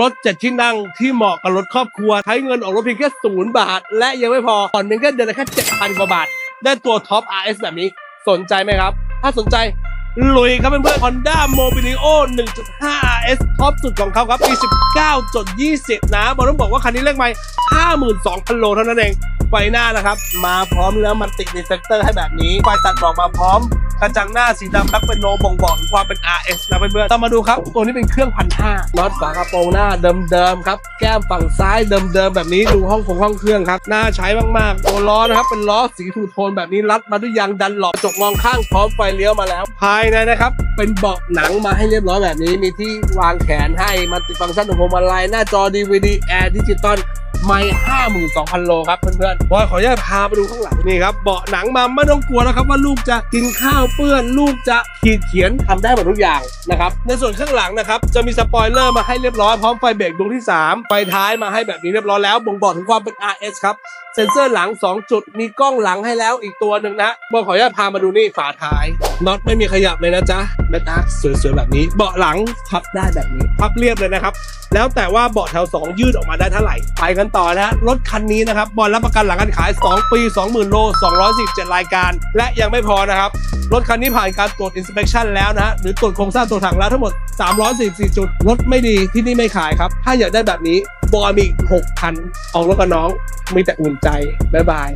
รถเจ็ดที่นั่งที่เหมาะกับรถครอบครัว ใช้เงินออกรถเพียงแค่ศูนย์บาท และยังไม่พอผ่อนเพียงแค่เดือนละแค่เจ็ดพันกว่าบาท ได้ตัวท็อป RS แบบนี้สนใจไหมครับ ถ้าสนใจลุยครับเพื่อนๆ Honda Mobilio 1.5 RS ท็อปสุดของเขาครับปี 19.20 นะบอกต้องบอกว่าคันนี้เลขไม่52,000 โลเท่านั้นเองไฟหน้านะครับ มาพร้อมแล้วมันติดรีเฟกเตอร์ให้แบบนี้ไฟตัดบอกมาพร้อม กระจังหน้าสีดำแบ็คเป็นโนบ่งบอกถึงความเป็น RS นะเพื่อนๆต้องมาดูครับ ตัวนี้เป็นเครื่องพันห้าน็อตฝากระโปรงหน้าเดิมๆครับ แก้มฝั่งซ้ายเดิมๆแบบนี้ดูห้องคงห้องเครื่องครับน่าใช้มากๆตัวล้อนะครับเป็นล้อสีทูโทนแบบนี้รัดมาด้วยยางดันหลอกระจกมองข้างพร้อมไฟเลี้ยวมาแล้ว ภายในนะครับเป็นเบาะหนังมาให้เรียบร้อยแบบนี้มีที่วางแขนให้มัลติดฟังก์ชันของพวงมาลัยหน้าจอ DVD แอร์ดิจิตอล ไม่ห้าหมื่นสองพันโลครับเพื่อนๆบอยขออนุญาตพาไปดูข้างหลังนี่ครับเบาะหนังมาไม่ต้องกลัวนะครับว่าลูกจะกินข้าวเปื้อน ลูกจะขีดเขียนทำได้หมดทุกอย่างนะครับในส่วนข้างหลังนะครับจะมีสปอยเลอร์มาให้เรียบร้อยพร้อมไฟเบรกดวงที่ 3 ไฟท้ายมาให้แบบนี้เรียบร้อยแล้วบ่งบอกถึงความเป็น RS ครับเซ็นเซอร์หลัง 2 จุดมีกล้องหลังให้แล้วอีกตัวหนึ่งนะบอยขออนุญาตพามาดูนี่ฝาท้ายน็อตไม่มีขยับเลยนะจ๊ะแมตตาสวยๆแบบนี้ เบาะหลังพับได้แบบนี้พับเรียบเลยนะครับแล้วแต่ว่าเบาะแถว 2 ยืดออกมาได้เท่าไหร่ ไปกันต่อนะฮะ รถคันนี้นะครับ บอลรับประกันหลังการขาย 2 ปี 20,000 โล 247 รายการ และยังไม่พอนะครับ รถคันนี้ผ่านการตรวจ inspection แล้วนะฮะ หรือตรวจโครงสร้างตัวถังแล้วทั้งหมด 344 จุด รถไม่ดีที่นี่ไม่ขายครับ ถ้าอยากได้แบบนี้บอลมีอีก6,000ออกรถกับน้อง มีแต่อุ่นใจบ๊ายบาย